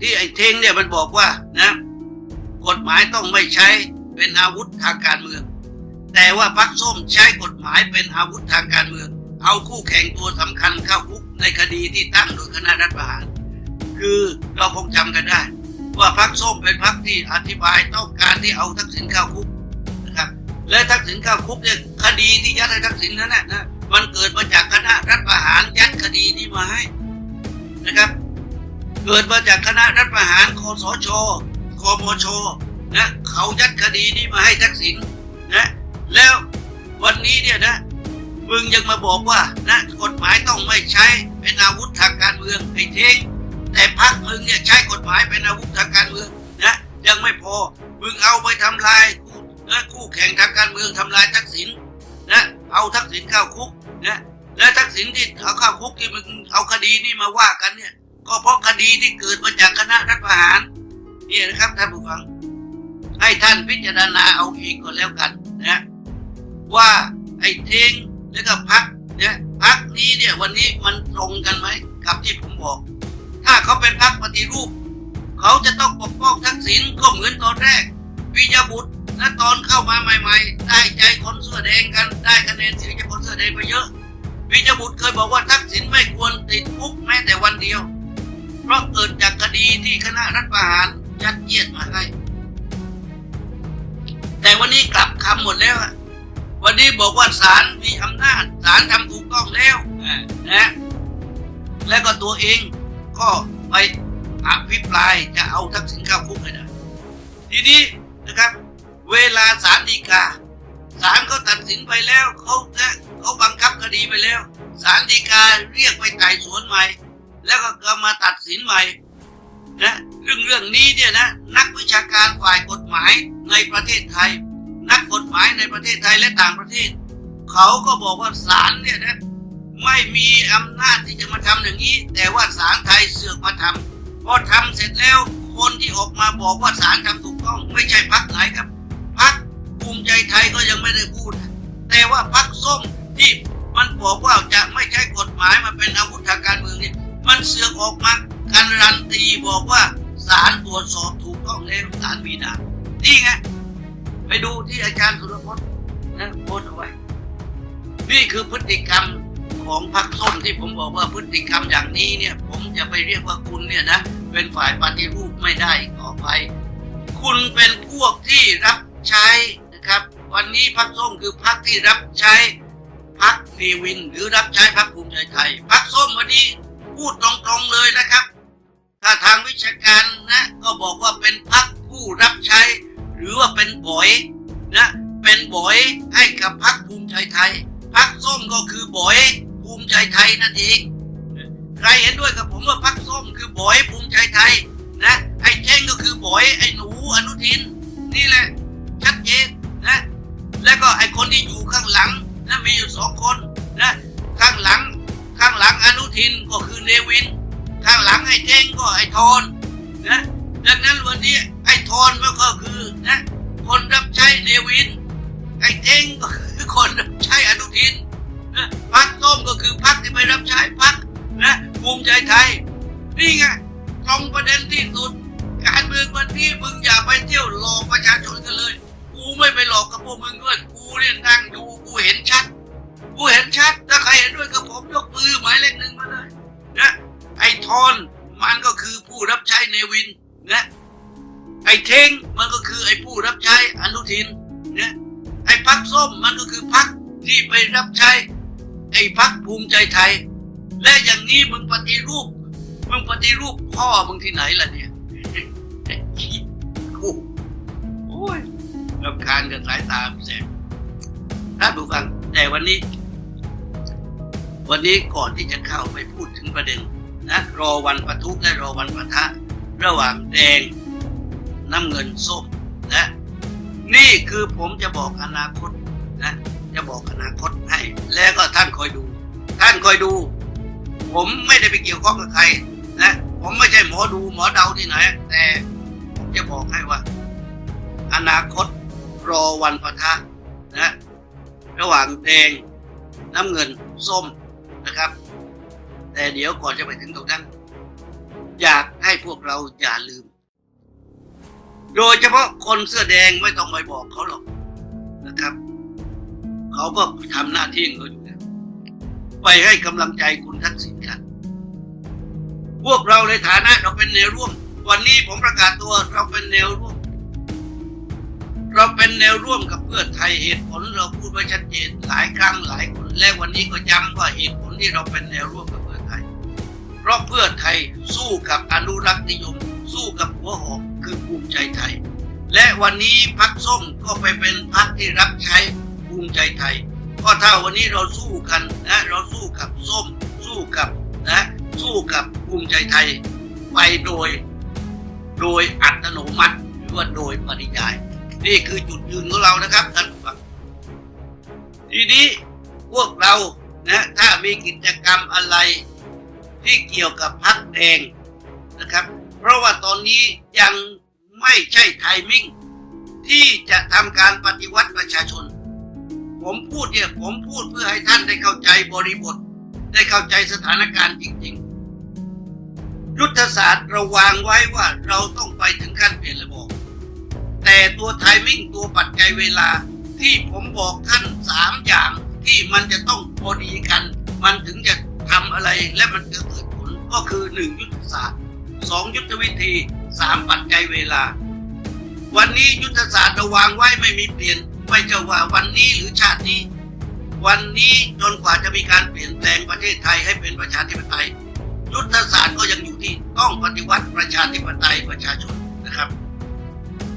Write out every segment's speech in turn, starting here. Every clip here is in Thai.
ที่ไอ้เทงเนี่ยมันบอกว่านะกฎหมายต้องไม่ใช้เป็นอาวุธทางการเมือง แต่ว่าพรรคส้มใช้กฎหมายเป็นอาวุธทางการเมือง เอาคู่แข่งตัวสำคัญเข้าคุกในคดีที่ตั้งโดยคณะรัฐประหาร คือเราคงจำกันได้ ว่าพรรคส้มเป็นพรรคที่อธิบายต้องการที่เอาทักษิณเข้าคุกนะครับและทักษิณเข้าคุกเนี่ยคดีที่ยัดให้ทักษิณนั้นนะนะมันเกิดมาจากคณะรัฐประหารยัดคดีนี้มาให้นะครับ เกิดมาจากคณะรัฐประหารคอสชคอมชนะเขายัดคดีนี้มาให้ทักษิณนะแล้ววันนี้เนี่ยนะมึงยังมาบอกว่านะกฎหมายต้องไม่ใช้เป็นอาวุธทางการเมืองไอ้เท้งแต่พรรคมึงเนี่ยใช้กฎหมายเป็นอาวุธทางการเมืองนะยังไม่พอมึงเอาไปทำลายนะคู่แข่งทางการเมืองทำลายทักษิณนะเอาทักษิณเข้าคุกนะและทักษิณที่เอาเข้าคุกที่มึงเอาคดีนี้มาว่ากันเนี่ย ก็เพราะคดีที่เกิดมาจากคณะรัฐประหารนี่นะครับท่านผู้ฟัง ให้ท่านพิจารณาเอาเองก็แล้วกันนะว่าไอ้เทงแล้วก็พักเนี่ยพักนี้เนี่ยวันนี้มันตรงกันไหมกับที่ผมบอก ถ้าเขาเป็นพักปฏิรูป เขาจะต้องปกป้องทักษิณก็เหมือนตอนแรก วิยาบุตรนะตอนเข้ามาใหม่ๆ ได้ใจคนเสื้อแดงกันได้คะแนนเสียงจากคนเสื้อแดงไปเยอะ วิยาบุตรเคยบอกว่าทักษิณไม่ควรติดคุกแม้แต่วันเดียว เพราะเกิดจากคดีที่คณะรัฐประหารยัดเยียดมาให้ แต่วันนี้กลับคำหมดแล้ววันนี้บอกว่าศาลมีอำนาจศาลทำถูกต้องแล้วนะและก็ตัวเองก็ไปอภิปรายจะเอาทักษิณเข้าคุกเลยนะทีนี้นะครับ เวลาศาลฎีกาศาลเขาตัดสินไปแล้วเขานะเขาบังคับคดีไปแล้วศาลฎีกาเรียกไปไต่สวนใหม่ แล้วก็กมาตัดสินใหม่นะเรื่องเรื่องนี้เนี่ยนะนักวิชาการฝ่ายกฎหมายในประเทศไทย นักกฎหมายในประเทศไทยและต่างประเทศ เขาก็บอกว่าศาลเนี่ยนะไม่มีอำนาจที่จะมาทำอย่างนี้ แต่ว่าศาลไทยเสือกมาทำพอทำเสร็จแล้วคนที่ออกมาบอกว่าศาลทำถูกต้อง ไม่ใช่พักไหนครับพักภูมิใจไทยก็ยังไม่ได้พูด แต่ว่าพักส้มที่มันบอกว่าจะไม่ใช้กฎหมายมาเป็นอาวุธทางการเมืองเนี่ย มันเสือกออกมาการรันตีบอกว่าศาลตรวจสอบถูกต้องแล้วศาลมีด่านนี่ไงไปดูที่อาจารย์สุรพจน์นะโพสเอาไว้ นี่คือพฤติกรรมของพรรคส้มที่ผมบอกว่าพฤติกรรมอย่างนี้เนี่ย ผมจะไปเรียกว่าคุณเนี่ยนะเป็นฝ่ายปฏิรูปไม่ได้ต่อไป คุณเป็นพวกที่รับใช้นะครับ วันนี้พรรคส้มคือพรรคที่รับใช้พรรคเนวิน หรือรับใช้พรรคภูมิใจไทยพรรคส้มวันนี้ พูดตรงๆเลยนะครับ ถ้าทางวิชาการนะก็บอกว่าเป็นพรรคผู้รับใช้ หรือว่าเป็นบอยนะเป็นบอยให้กับพรรคภูมิใจไทยพรรคส้มก็คือบอยภูมิใจไทยนั่นเองใครเห็นด้วยกับผมว่าพรรคส้มคือบอยภูมิใจไทยนะไอ้เท่งก็คือบอยไอ้หนูอนุทิน นี่แหละชัดเจนนะแล้วก็ไอ้คนที่อยู่ข้างหลังนะมีอยู่สองคนนะข้างหลัง ข้างหลังอนุทินก็คือเนวิน ข้างหลังไอ้เท่งก็ไอ้ทอนนะดังนั้นวันนี้ไอ้ทอนมันก็คือนะคนรับใช้เนวิน ไอ้เท่งก็คือคนรับใช้อนุทินนะพักส้มก็คือพักที่ไปรับใช้พักนะภูมิใจไทย นี่ไงตรงประเด็นที่สุด การเมืองวันนี้มึงอย่าไปเที่ยวหลอกประชาชนกันเลย กูไม่ไปหลอกกับพวกมึงด้วยกูเนี่ยนั่งดูกูเห็นชัด กูเห็นชัด ถ้าใครเห็นด้วยกับผมยกมือหมายเลขหนึ่งมาเลยนะไอ้ทอนมันก็คือผู้รับใช้เนวินนะไอ้เทงมันก็คือไอ้ผู้รับใช้อนุทินนะไอ้พักส้มมันก็คือพักที่ไปรับใช้ ไอ้พักภูมิใจไทย และอย่างนี้มึงปฏิรูป มึงปฏิรูปพ่อมึงที่ไหนล่ะเนี่ยโอ้ยรำคาญกับสายตาแสงท่านผู้ฟังแต่วันนี้ วันนี้ก่อนที่จะเข้าไปพูดถึงประเด็นนะรอวันปะทุและรอวันปะทะ ระหว่างแดงน้ำเงินส้มนะนี่คือผมจะบอกอนาคตนะจะบอกอนาคตให้ แล้วก็ท่านคอยดู ท่านคอยดู ผมไม่ได้ไปเกี่ยวข้องกับใครนะผมไม่ใช่หมอดูหมอเดาที่ไหน แต่ผมจะบอกให้ว่า อนาคตรอวันปะทะนะระหว่างแดงน้ำเงินส้ม นะครับ แต่เดี๋ยวก่อนจะไปถึงตรงนั้น อยากให้พวกเราอย่าลืม โดยเฉพาะคนเสื้อแดงไม่ต้องไปบอกเขาหรอกนะครับ เขาก็ทำหน้าที่ของเขาอยู่แล้วไปให้กำลังใจคุณทักษิณกัน พวกเราในฐานะเราเป็นแนวร่วม วันนี้ผมประกาศตัวเราเป็นแนวร่วม เราเป็นแนวร่วมกับเพื่อไทยเหตุผลเราพูดไว้ชัดเจนหลายครั้งหลายคนและวันนี้ก็ย้ำว่าเหตุผ ที่เราเป็นแนวร่วมกับเพื่อไทย เพราะเพื่อไทยสู้กับอนุรักษ์นิยม สู้กับหัวหอกคือภูมิใจไทย และวันนี้พักส้มก็ไปเป็นพักที่รับใช้ภูมิใจไทยก็ถ้าวันนี้เราสู้กันนะเราสู้กับส้ม สู้กับนะสู้กับภูมิใจไทยไปโดย โดยอัตโนมัติหรือว่าโดยปริยาย นี่คือจุดยืนของเรานะครับท่านผู้ฟังทีนี้พวกเรา นะถ้ามีกิจกรรมอะไรที่เกี่ยวกับพักแดงนะครับ เพราะว่าตอนนี้ยังไม่ใช่ไทมิ่งที่จะทำการปฏิวัติประชาชน ผมพูดเนี่ยผมพูดเพื่อให้ท่านได้เข้าใจบริบท ได้เข้าใจสถานการณ์จริงๆ ยุทธศาสตร์ราวางไว้ว่าเราต้องไปถึงขั้นเปลี่ยนระบบแต่ตัวไทมิ่งตัวปัจจัยเวลาที่ผมบอกท่านสามอย่าง และมันจะเกิดผลก็คือหนึ่งยุทธศาสตร์สองยุทธวิธีสามปัจจัยเวลา วันนี้ยุทธศาสตร์เราวางไว้ไม่มีเปลี่ยนไม่จะว่าวันนี้หรือชาตินี้ วันนี้จนกว่าจะมีการเปลี่ยนแปลงประเทศไทยให้เป็นประชาธิปไตย ยุทธศาสตร์ก็ยังอยู่ที่ต้องปฏิวัติประชาธิปไตยประชาชนนะครับ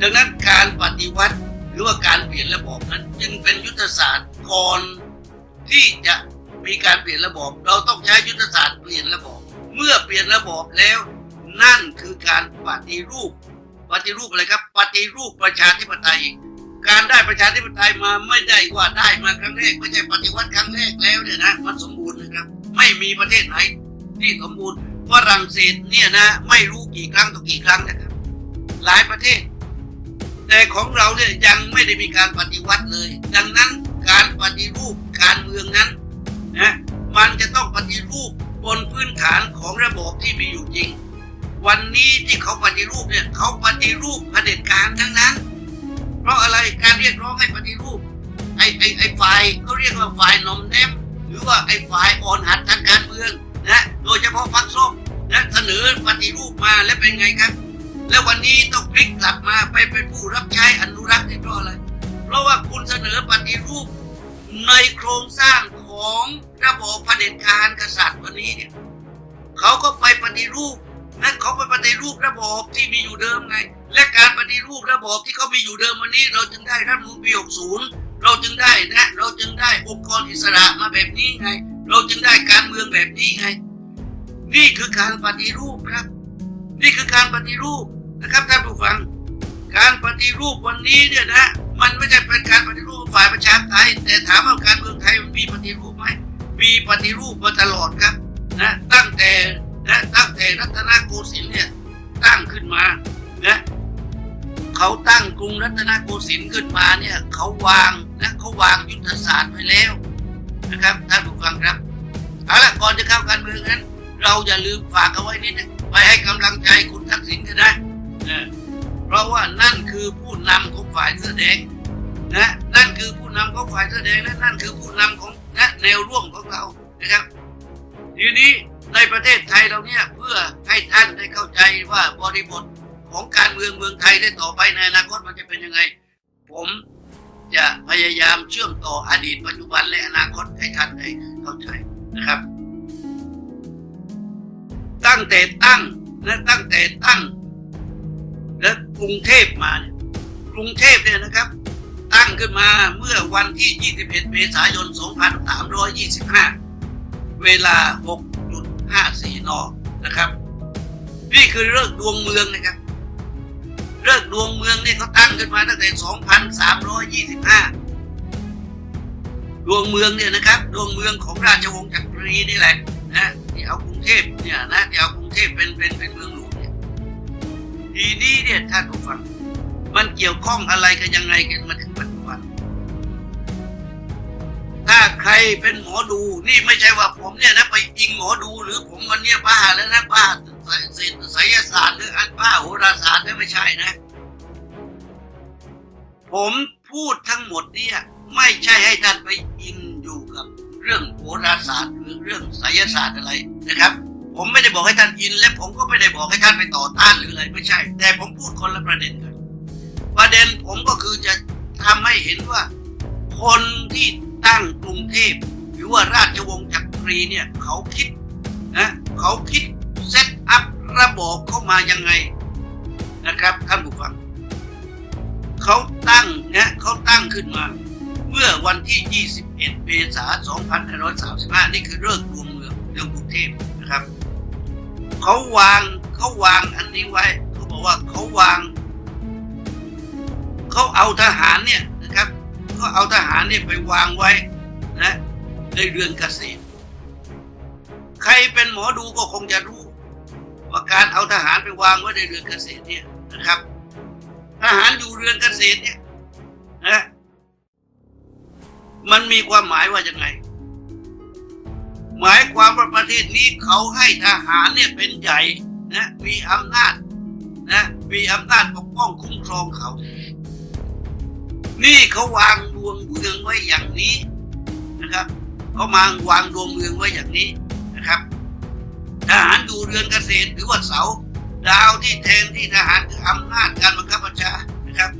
ดังนั้นการปฏิวัติหรือว่าการเปลี่ยนระบอบนั้น จึงเป็นยุทธศาสตร์ก่อนที่จะ มีการเปลี่ยนระบบเราต้องใช้ยุทธศาสตร์เปลี่ยนระบบเมื่อเปลี่ยนระบบแล้ว นั่นคือการปฏิรูป ปฏิรูปอะไรครับปฏิรูปประชาธิปไตย การได้ประชาธิปไตยมาไม่ได้ว่าได้มาครั้งแรกไม่ใช่ปฏิวัติครั้งแรกแล้วเนี่ยนะมันสมบูรณ์นะครับ ไม่มีประเทศไหนที่สมบูรณ์ฝรั่งเศสเนี่ยนะไม่รู้กี่ครั้งต่อกี่ครั้งนะครับ หลายประเทศ แต่ของเราเนี่ยยังไม่ได้มีการปฏิวัติเลย ดังนั้นการปฏิรูปการเมืองนั้น นะมันจะต้องปฏิรูปบนพื้นฐานของระบบที่มีอยู่จริง วันนี้ที่เขาปฏิรูปเนี่ยเขาปฏิรูปเผด็จการทั้งนั้น เพราะอะไรการเรียกร้องให้ปฏิรูปไอ้ไอ้ไอ้ฝ่ายเขาเรียกว่าฝ่ายนมแนมหรือว่าไอ้ฝ่ายอ่อนหัดทางการเมืองนะโดยเฉพาะพรรคส้มนะเสนอปฏิรูปมาแล้วเป็นไงครับ แล้ววันนี้ต้องพลิกกลับมาไปเป็นผู้รับใช้อนุรักษ์ในเพราะอะไรเพราะว่าคุณเสนอปฏิรูปในโครงสร้าง ของระบบเผด็จการกษัตริย์วันนี้เนี่ยเขาก็ไปปฏิรูปนั่นเขาไปปฏิรูประบบที่มีอยู่เดิมไง และการปฏิรูประบบที่เขามีอยู่เดิมวันนี้ เราจึงได้รัฐธรรมนูญปี60 เราจึงได้นะ เราจึงได้องค์กรอิสระมาแบบนี้ไง เราจึงได้การเมืองแบบนี้ไง นี่คือการปฏิรูปครับ นี่คือการปฏิรูปนะครับท่านผู้ฟัง การปฏิรูปวันนี้เนี่ยนะ มันไม่ใช่เป็นการปฏิรูปฝ่ายประชาธิปไตยแต่ถามว่าการเมืองไทย ฏิรูปไหมมีปฏิรูปมาตลอดครับนะตั้งแต่นะตั้งแต่รัตนโกสินทร์เนี่ยตั้งขึ้นมานะเขาตั้งกรุงรัตนโกสินทร์ขึ้นมาเนี่ยเขาวางนะเขาวางยุทธศาสตร์ไว้แล้วนะครับท่านผู้ฟังครับเอาละก่อนจะเข้าการเมืองนั้น เราอย่าลืมฝากเอาไว้นิดนึงไปให้กำลังใจคุณทักษิณกันนะเออเพราะว่านั่นคือผู้นำของฝ่ายเสื้อแดงนะนั่นคือผู้นำของฝ่ายเสื้อแดงและนั่นคือผู้นำของ นะแนวร่วมของเรานะครับทีนี้ในประเทศไทยเราเนี่ยเพื่อให้ท่านได้เข้าใจว่าบริบทของการเมืองเมืองไทยได้ต่อไปในอนาคตมันจะเป็นยังไง ผมจะพยายามเชื่อมต่ออดีตปัจจุบันและอนาคตให้ท่านได้เข้าใจนะครับ ตั้งแต่ตั้งและตั้งแต่ตั้ง และกรุงเทพมาเนี่ยกรุงเทพเนี่ยนะครับ ตั้งขึ้นมาเมื่อวันที่ 21 เมษายน 2325 เวลา 6.54 น นะครับ นี่คือเลิกษ์ดวงเมืองนะครับ เลิกษ์ดวงเมืองเนี่ยเขาตั้งขึ้นมาตั้งแต่ 2325 ดวงเมืองเนี่ยนะครับ ดวงเมืองของราชวงศ์จักรีนี่แหละนะที่เอากรุงเทพเนี่ยนะที่เอากรุงเทพเป็นเป็นเป็นเมืองหลวงเนี่ยทีนี้เนี่ยท่านผู้ฟังมันเกี่ยวข้องอะไรกันยังไงกันมาถึง ใครเป็นหมอดูนี่ไม่ใช่ว่าผมเนี่ยนะไปยิงหมอดูหรือผมวันเนี้ยบ้าแล้วนะบ้าไสยศาสตร์สตร์หรืออันบ้าโหราศาสตร์นั่ไม่ใช่นะ ผมพูดทั้งหมดเนี่ยไม่ใช่ให้ท่านไปอินอยู่กับเรื่องโหราศาสตร์หรือเรื่องไสยศาสตร์อะไรนะครับ ผมไม่ได้บอกให้ท่านอินและผมก็ไม่ได้บอกให้ท่านไปต่อต้านหรืออะไรไม่ใช่ แต่ผมพูดคนละประเด็นกันประเด็นผมก็คือจะทำให้เห็นว่า คนที่ ตั้งกรุงเทพหรือว่าราชวงศ์จักรีเนี่ยเขาคิดนะเขาคิดเซตอัพระบบเข้ามายังไงนะครับท่านผู้ฟังเขาตั้งนะเขาตั้งขึ้นมา เมื่อวันที่ 21 เมษายน 2535 นี่คือเริ่มรวมเมืองเรื่องกรุงเทพนะครับเขาวางเขาวางอันนี้ไว้เขาบอกว่าเขาวางเขาเอาทหารเนี่ย นะครับเขาเอาทหารเนี่ยไปวางไว้นะในเรือนเกษตร ใครเป็นหมอดูก็คงจะรู้ ว่าการเอาทหารไปวางไว้ในเรือนเกษตรเนี่ยนะครับ ทหารอยู่เรือนเกษตรเนี่ยนะมันมีความหมายว่ายังไง หมายความว่าประเทศนี้เขาให้ทหารเนี่ยเป็นใหญ่นะมีอำนาจนะมีอำนาจปกป้องคุ้มครองเขา นี่เขาวางดวงเมืองไว้อย่างนี้นะครับเขามาวางดวงเมืองไว้อย่างนี้นะครับ ทหารอยู่เรือนเกษตรหรือว่าเสาดาวที่แทนที่ทหารคืออำนาจการบังคับบัญชานะครับ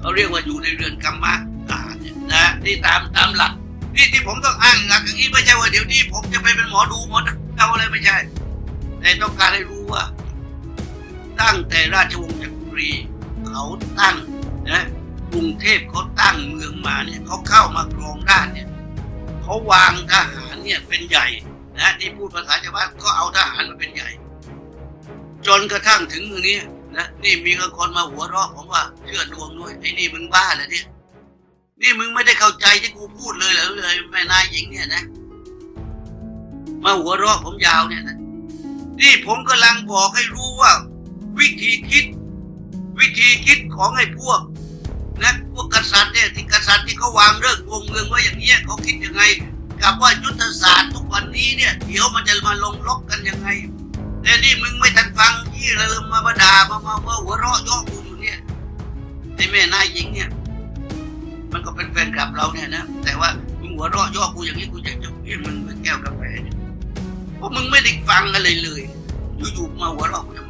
เขาเรียกว่าอยู่ในเรือนกรรมะทหารเนี่ยนะนี่ตามตามหลักนี่ที่ผมต้องอ้างหลักอย่างนี้ไม่ใช่ว่าเดี๋ยวนี้ผมจะไปเป็นหมอดูหมอเอาอะไรไม่ใช่แต่ต้องการให้รู้ว่า ตั้งแต่ราชวงศ์จักรีเขาตั้งนะ กรุงเทพเขาตั้งเมืองมาเนี่ยเขาเข้ามาครองราชเนี่ยเขาวางทหารเนี่ยเป็นใหญ่นะที่พูดภาษาชาวบ้านก็เอาทหารมาเป็นใหญ่ จนกระทั่งถึงมือนี้นะนี่มีคนมาหัวเราะผมว่าเชื่อดวงด้วยไอ้นี่มึงบ้าเหรอเนี่ยนี่มึงไม่ได้เข้าใจที่กูพูดเลยเหรอเลยแม่นายหญิงเนี่ยนะมาหัวเราะผมยาวเนี่ยนะนี่ผมกำลังบอกให้รู้ว่า วิธีคิด วิธีคิดของไอ้พวก วกกษัตริย์เนี่ยที่กษัตริย์ที่เขาวางเรื่องวงเมืองไว้อย่างเนี้ยเขาคิดยังไง กับว่ายุทธศาสตร์ทุกวันนี้เนี่ยเดี๋ยวมันจะมาลงล็อกกันยังไงแต่นี่มึงไม่ทันฟังยี่ระเริ่มมามาด่ามามามาหัวเราะย่อกูอยู่เนี่ยไอ้แม่นายหญิงเนี่ย มันก็เป็นแฟนคลับเราเนี่ยนะแต่ว่ามึงหัวเราะย่อกูอย่างนี้กูจะจะเปลี่ยนมันเป็นแก้วกาแฟเนี่ยเพราะมึงไม่ได้ฟังอะไรเลยอยู่ๆมาหัวเราะกูทำไม